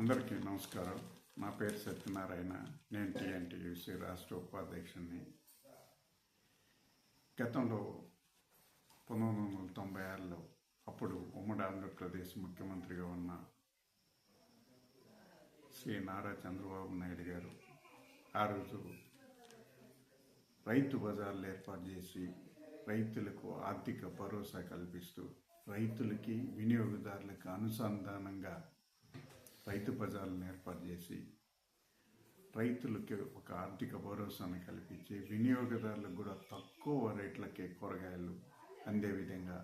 అందరికీ నమస్కారం. నా పేరు సత్యనారాయణ. నేను టీఎన్టీయూసీ రాష్ట్ర ఉపాధ్యక్షుడిని గతంలో పంతొమ్మిది వందల తొంభై ఆరులో అప్పుడు ఉమ్మడి ఆంధ్రప్రదేశ్ ముఖ్యమంత్రిగా ఉన్న శ్రీ నారా చంద్రబాబు నాయుడు గారు ఆ రోజు రైతు బజార్లు ఏర్పాటు చేసి రైతులకు ఆర్థిక భరోసా కల్పిస్తూ రైతులకి వినియోగదారులకు అనుసంధానంగా రైతు బజార్లను ఏర్పాటు చేసి రైతులకి ఒక ఆర్థిక భరోసాను కల్పించి వినియోగదారులకు కూడా తక్కువ రేట్లకే కూరగాయలు అందే విధంగా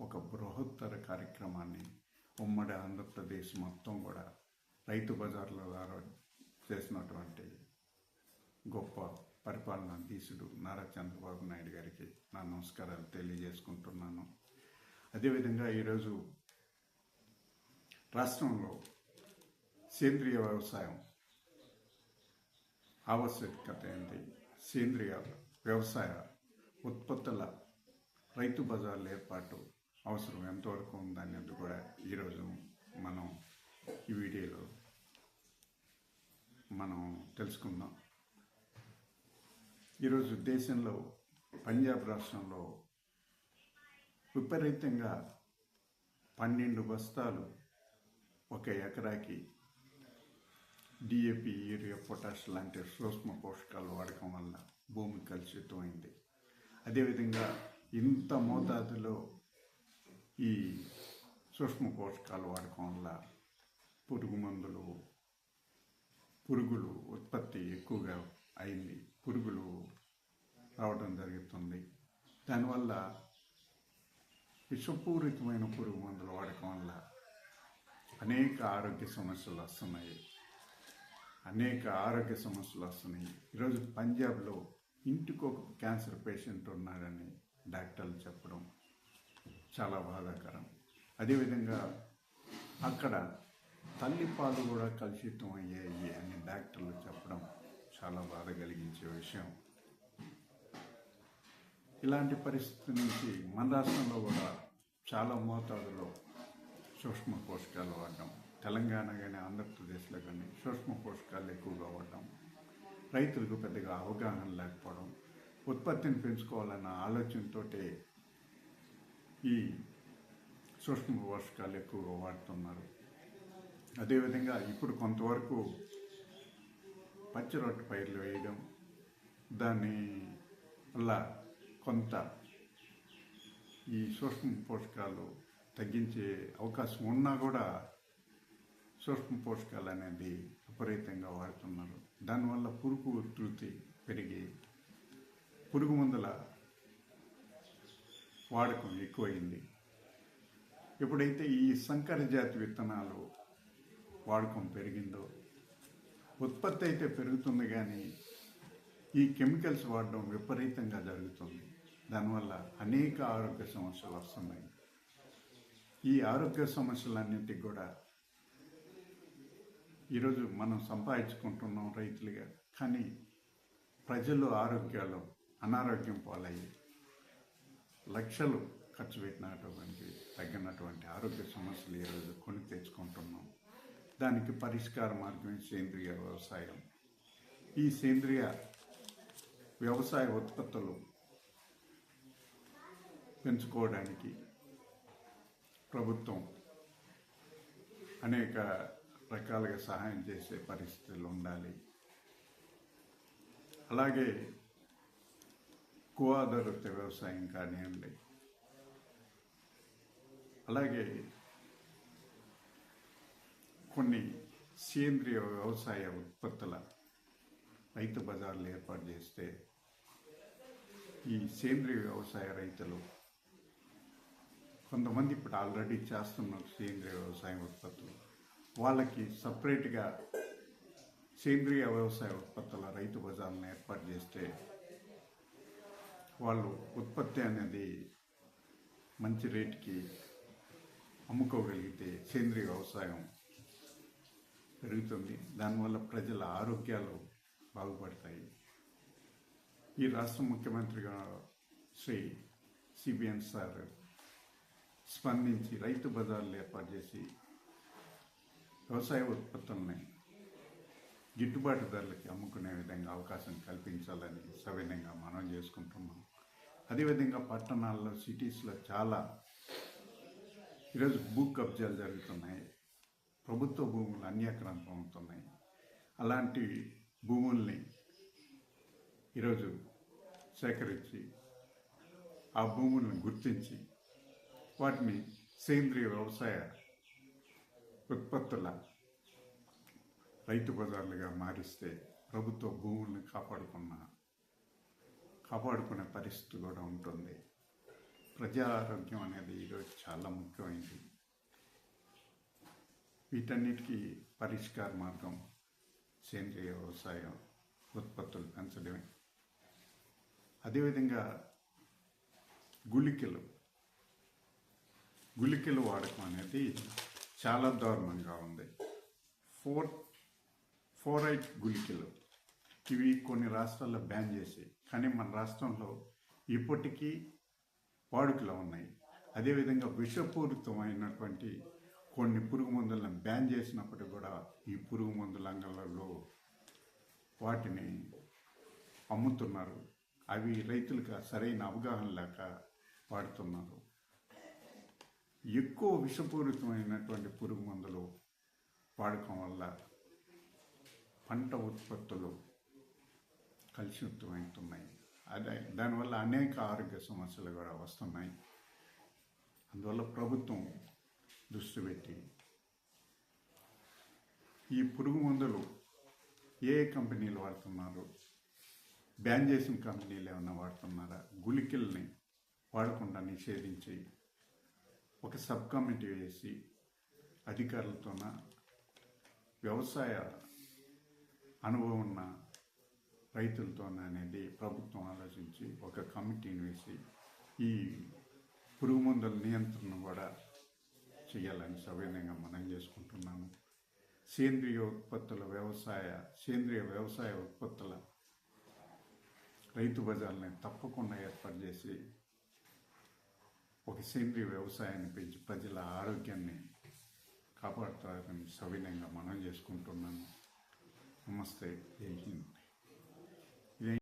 ఒక బృహత్తర కార్యక్రమాన్ని ఉమ్మడి ఆంధ్రప్రదేశ్ మొత్తం కూడా రైతు బజార్ల ద్వారా చేసినటువంటి గొప్ప పరిపాలన దీసుడు నారా చంద్రబాబు నాయుడు గారికి నా నమస్కారాలు తెలియజేసుకుంటున్నాను. అదేవిధంగా ఈరోజు రాష్ట్రంలో సేంద్రియ వ్యవసాయం ఆవశ్యకత ఏంటి? సేంద్రియ వ్యవసాయ ఉత్పత్తుల రైతు బజార్ల ఏర్పాటు అవసరం. ఎంతవరకు ఉందనేది కూడా ఈరోజు మనం ఈ వీడియోలో మనం తెలుసుకుందాం. ఈరోజు దేశంలో పంజాబ్ రాష్ట్రంలో విపరీతంగా పన్నెండు బస్తాలు ఒక ఎకరాకి డిఏపి యూరియా పొటాష్ లాంటి సూక్ష్మ పోషకాలు వాడకం వల్ల భూమి కలుషితమైంది. అదేవిధంగా ఇంత మోతాదులో ఈ సూక్ష్మ పోషకాలు వాడకం వల్ల పురుగు మందులు పురుగులు ఉత్పత్తి ఎక్కువగా అయింది. పురుగులు రావడం జరుగుతుంది. దానివల్ల విషపూరితమైన పురుగు మందులు వాడకం వల్ల అనేక ఆరోగ్య సమస్యలు వస్తున్నాయి. అనేక ఆరోగ్య సమస్యలు వస్తున్నాయి. ఈరోజు పంజాబ్లో ఇంటికి ఒక క్యాన్సర్ పేషెంట్ ఉన్నాడని డాక్టర్లు చెప్పడం చాలా బాధాకరం. అదేవిధంగా అక్కడ తల్లిపాలు కూడా కలుషితం అయ్యాయి అని డాక్టర్లు చెప్పడం చాలా బాధ కలిగించే విషయం. ఇలాంటి పరిస్థితి నుంచి మన రాష్ట్రంలో కూడా చాలా మోతాదులో సూక్ష్మ పోషకాలు వాడడం తెలంగాణ కానీ ఆంధ్రప్రదేశ్లో కానీ సూక్ష్మ పోషకాలు ఎక్కువగా వాడడం రైతులకు పెద్దగా అవగాహన లేకపోవడం ఉత్పత్తిని పెంచుకోవాలన్న ఆలోచనతో ఈ సూక్ష్మ పోషకాలు ఎక్కువగా వాడుతున్నారు. అదేవిధంగా ఇప్పుడు కొంతవరకు పచ్చి రొట్టె పైర్లు వేయడం దాని వల్ల కొంత ఈ సూక్ష్మ పోషకాలు తగ్గించే అవకాశం ఉన్నా కూడా సూక్ష్మ పోషకాలు అనేది విపరీతంగా వాడుతున్నారు. దానివల్ల పురుగు ఉధృతి పెరిగి పురుగు మందుల వాడకం ఎక్కువైంది. ఎప్పుడైతే ఈ సంకర జాతి విత్తనాలు వాడకం పెరిగిందో ఉత్పత్తి అయితే పెరుగుతుంది కానీ ఈ కెమికల్స్ వాడడం విపరీతంగా జరుగుతుంది. దానివల్ల అనేక ఆరోగ్య సమస్యలు వస్తున్నాయి. ఈ ఆరోగ్య సమస్యలన్నింటికి కూడా ఈరోజు మనం సంపాదించుకుంటున్నాం రైతులుగా. కానీ ప్రజలు ఆరోగ్యాలు అనారోగ్యం పాలయ్యి లక్షలు ఖర్చు పెట్టినటువంటి తగ్గినటువంటి ఆరోగ్య సమస్యలు ఈరోజు కొని తెచ్చుకుంటున్నాం. దానికి పరిష్కార మార్గం సేంద్రియ వ్యవసాయం. ఈ సేంద్రియ వ్యవసాయ ఉత్పత్తులు పెంచుకోవడానికి ప్రభుత్వం అనేక రకాలుగా సహాయం చేసే పరిస్థితులు ఉండాలి. అలాగే కో ఆధారిత వ్యవసాయం కానివ్వండి. అలాగే కొన్ని సేంద్రియ వ్యవసాయ ఉత్పత్తుల రైతు బజార్లు ఏర్పాటు చేస్తే ఈ సేంద్రియ వ్యవసాయ రైతులు కొంతమంది ఇప్పుడు ఆల్రెడీ చేస్తున్నారు సేంద్రియ వ్యవసాయ ఉత్పత్తులు వాళ్ళకి సపరేట్గా సేంద్రియ వ్యవసాయ ఉత్పత్తుల రైతు బజార్లను ఏర్పాటు చేస్తే వాళ్ళు ఉత్పత్తి అనేది మంచి రేటుకి అమ్ముకోగలిగితే సేంద్రియ వ్యవసాయం పెరుగుతుంది. దానివల్ల ప్రజల ఆరోగ్యాలు బాగుపడతాయి. ఈ రాష్ట్ర ముఖ్యమంత్రిగా శ్రీ సిబిఎన్ సార్ స్పందించి రైతు బజార్లు ఏర్పాటు చేసి వ్యవసాయ ఉత్పత్తుల్ని గిట్టుబాటు ధరలకి అమ్ముకునే విధంగా అవకాశం కల్పించాలని సవినయంగా మనం చేసుకుంటున్నాం. అదేవిధంగా పట్టణాల్లో సిటీస్లో చాలా ఈరోజు భూ కబ్జాలు జరుగుతున్నాయి. ప్రభుత్వ భూములు అన్యాక్రాంతం అవుతున్నాయి అలాంటి భూముల్ని ఈరోజు సేకరించి ఆ భూములను గుర్తించి వాటిని సేంద్రియ వ్యవసాయ ఉత్పత్తుల రైతు బజార్లుగా మారిస్తే ప్రభుత్వ భూముల్ని కాపాడుకున్న కాపాడుకునే పరిస్థితి కూడా ఉంటుంది. ప్రజా ఆరోగ్యం అనేది ఈరోజు చాలా ముఖ్యమైనది. వీటన్నిటికీ పరిష్కార మార్గం సేంద్రియ వ్యవసాయం ఉత్పత్తులు పెంచడమే. అదేవిధంగా గుళికలు గుళికలు వాడకం అనేది చాలా దారుణంగా ఉంది. ఫోర్ ఫోరైట్ గుళికలు ఇవి కొన్ని రాష్ట్రాల్లో బ్యాన్ చేసి కానీ మన రాష్ట్రంలో ఇప్పటికీ వాడుకలో ఉన్నాయి. అదేవిధంగా విషపూరితమైనటువంటి కొన్ని పురుగు మందులను బ్యాన్ చేసినప్పటికీ కూడా ఈ పురుగు మందుల అంగళ్ళలో వాటిని అమ్ముతున్నారు. అవి రైతులకు సరైన అవగాహన లేక వాడుతున్నారు. ఎక్కువ విషపూరితమైనటువంటి పురుగు మందులు వాడకం వల్ల పంట ఉత్పత్తులు కలుషితమవుతున్నాయి. అదే దానివల్ల అనేక ఆరోగ్య సమస్యలు కూడా వస్తున్నాయి. అందువల్ల ప్రభుత్వం దృష్టి పెట్టి ఈ పురుగు మందులు ఏ కంపెనీలు వాడుతున్నారు? బ్యాన్ చేసిన కంపెనీలు ఏమైనా వాడుతున్నారా? గుళికల్ని వాడకుండా నిషేధించి ఒక సబ్ కమిటీ వేసి అధికారులతోన వ్యవసాయ అనుభవం ఉన్న రైతులతో అనేది ప్రభుత్వం ఆలోచించి ఒక కమిటీని వేసి ఈ పురుగు మందుల నియంత్రణ కూడా చేయాలని సవినయంగా మనం చేసుకుంటున్నాము. సేంద్రియ ఉత్పత్తుల వ్యవసాయ సేంద్రియ వ్యవసాయ ఉత్పత్తుల రైతు బజార్ని తప్పకుండా ఏర్పాటు చేసి ఒక సేంద్రియ వ్యవసాయాన్ని పెంచి ప్రజల ఆరోగ్యాన్ని కాపాడుతారని సవినయంగా మనం చేసుకుంటున్నాను నమస్తే. జై హింద్.